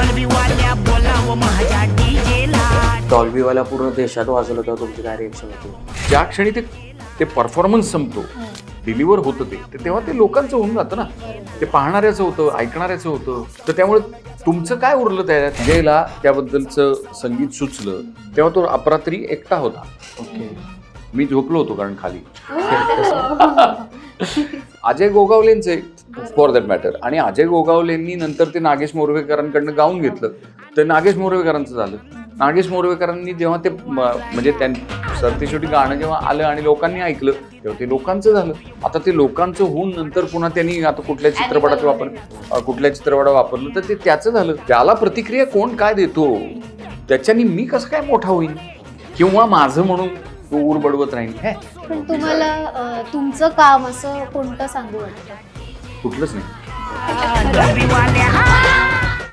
डॉल्बीवाल्या बोलावं माझ्या डीजेला डॉल्बीवाला पूर्ण देशात वाजवलं तेव्हा तुमची काय रिएक्शन होती? ज्या क्षणी ते ते परफॉर्मन्स संपतो डिलिव्हर होतं ते तर तेव्हा ते लोकांचं होऊन जातं ना. ते पाहणाऱ्याचं होतं ऐकणाऱ्याचं होतं. तर त्यामुळे तुमचं काय उरलं त्याच्यात जयला? त्याबद्दलचं संगीत सुचलं. तेव्हा तो अपरात्री एकटा होता. ओके. मी झोपलो होतो कारण खाली. अजय गोगावलेंचे फॉर दॅट मॅटर आणि अजय गोगावलेंनी नंतर ते नागेश मोरवेकरांकडनं गाऊन घेतलं. तर नागेश मोरवेकरांचं झालं. नागेश मोरवेकरांनी जेव्हा ते म्हणजे त्यां सरतेशेवटी गाणं जेव्हा आलं आणि लोकांनी ऐकलं तेव्हा ते लोकांचं झालं. आता ते लोकांचं होऊन नंतर पुन्हा त्यांनी आता कुठल्या चित्रपटात वापर कुठल्या चित्रपटात वापरलं तर ते त्याचं झालं. त्याला प्रतिक्रिया कोण काय देतो? त्याच्यानी मी कसं काय मोठा होईन? किंवा माझं म्हणून तो ऊर बडवत राहीन? हे. पण तुम्हाला तुमचं काम असं कोणतं सांगू वाटतं? कुठलंच नाही.